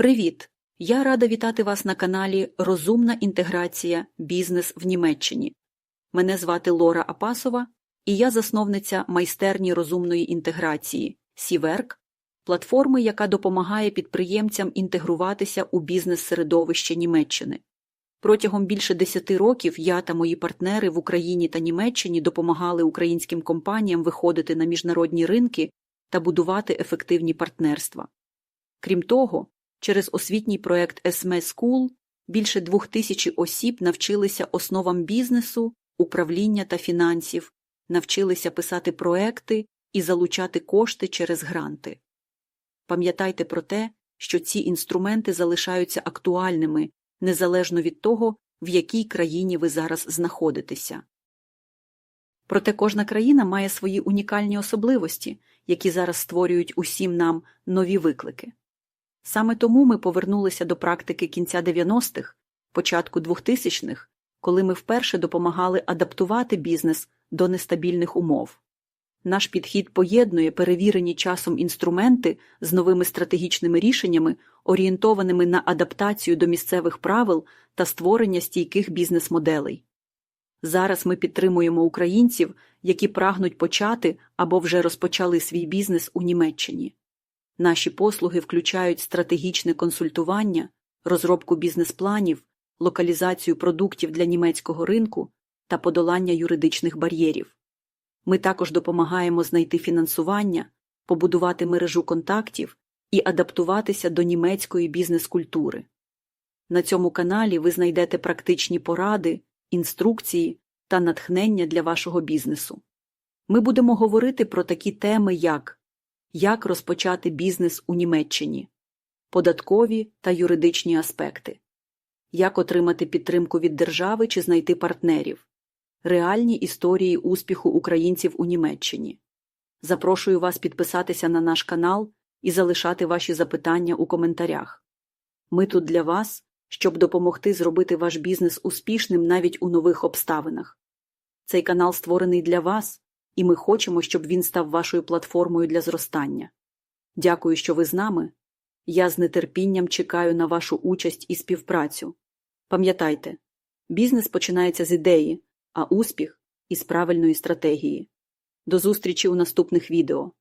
Привіт! Я рада вітати вас на каналі Розумна інтеграція Бізнес в Німеччині. Мене звати Лора Апасова, і я засновниця майстерні розумної інтеграції Сіверк, платформи, яка допомагає підприємцям інтегруватися у бізнес-середовище Німеччини. Протягом більше 10 років я та мої партнери в Україні та Німеччині допомагали українським компаніям виходити на міжнародні ринки та будувати ефективні партнерства. Крім того, через освітній проект ESME School більше двох тисячі осіб навчилися основам бізнесу, управління та фінансів, навчилися писати проекти і залучати кошти через гранти. Пам'ятайте про те, що ці інструменти залишаються актуальними незалежно від того, в якій країні ви зараз знаходитеся. Проте кожна країна має свої унікальні особливості, які зараз створюють усім нам нові виклики. Саме тому ми повернулися до практики кінця 90-х, початку 2000-х, коли ми вперше допомагали адаптувати бізнес до нестабільних умов. Наш підхід поєднує перевірені часом інструменти з новими стратегічними рішеннями, орієнтованими на адаптацію до місцевих правил та створення стійких бізнес-моделей. Зараз ми підтримуємо українців, які прагнуть почати або вже розпочали свій бізнес у Німеччині. Наші послуги включають стратегічне консультування, розробку бізнес-планів, локалізацію продуктів для німецького ринку та подолання юридичних бар'єрів. Ми також допомагаємо знайти фінансування, побудувати мережу контактів і адаптуватися до німецької бізнес-культури. На цьому каналі ви знайдете практичні поради, інструкції та натхнення для вашого бізнесу. Ми будемо говорити про такі теми, як як розпочати бізнес у Німеччині, податкові та юридичні аспекти, як отримати підтримку від держави чи знайти партнерів, реальні історії успіху українців у Німеччині. Запрошую вас підписатися на наш канал і залишати ваші запитання у коментарях. Ми тут для вас, щоб допомогти зробити ваш бізнес успішним навіть у нових обставинах. Цей канал створений для вас, і ми хочемо, щоб він став вашою платформою для зростання. Дякую, що ви з нами. Я з нетерпінням чекаю на вашу участь і співпрацю. Пам'ятайте, бізнес починається з ідеї, а успіх із правильної стратегії. До зустрічі у наступних відео.